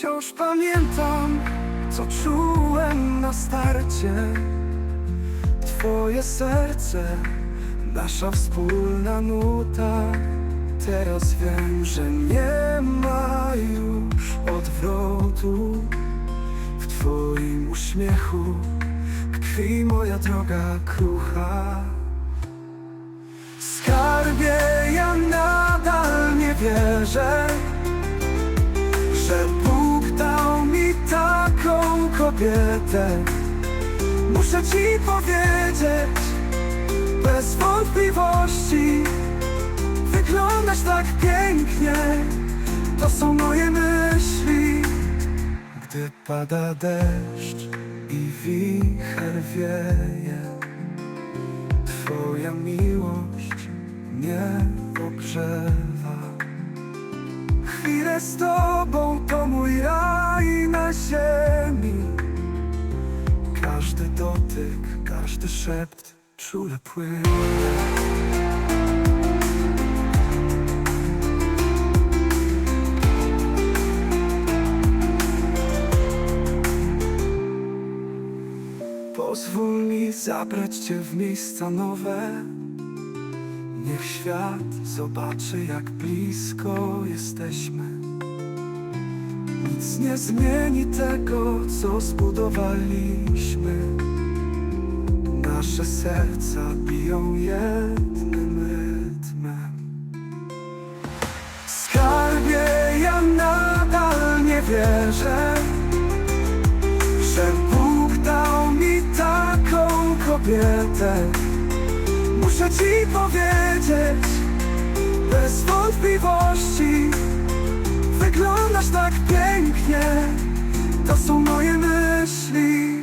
Wciąż pamiętam, co czułem na starcie. Twoje serce, nasza wspólna nuta. Teraz wiem, że nie ma już odwrotu. W Twoim uśmiechu tkwi moja droga krucha. Skarbie, ja nadal nie wierzę kobietę Muszę ci powiedzieć Bez wątpliwości Wyglądasz tak pięknie. To są moje myśli. Gdy pada deszcz i wicher wieje Twoja miłość mnie ogrzewa. Chwilę z Tobą to mój raj na ziemi szept czule płynie. Pozwól mi zabrać Cię w miejsca nowe. Niech świat zobaczy jak blisko jesteśmy. Nic nie zmieni tego, co zbudowaliśmy Nasze serca biją jednym rytmem. Skarbie, ja nadal nie wierzę że Bóg dał mi taką kobietę. Muszę ci powiedzieć Bez wątpliwości Wyglądasz tak pięknie. To są moje myśli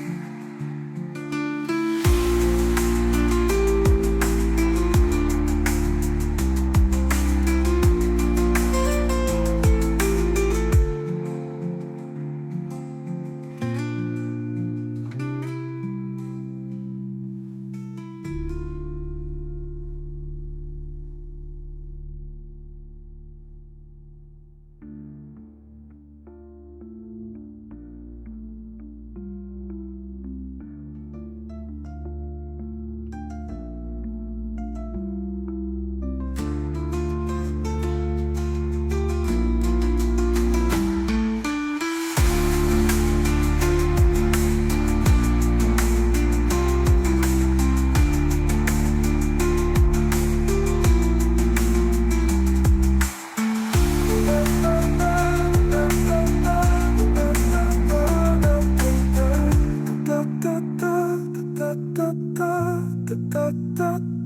da da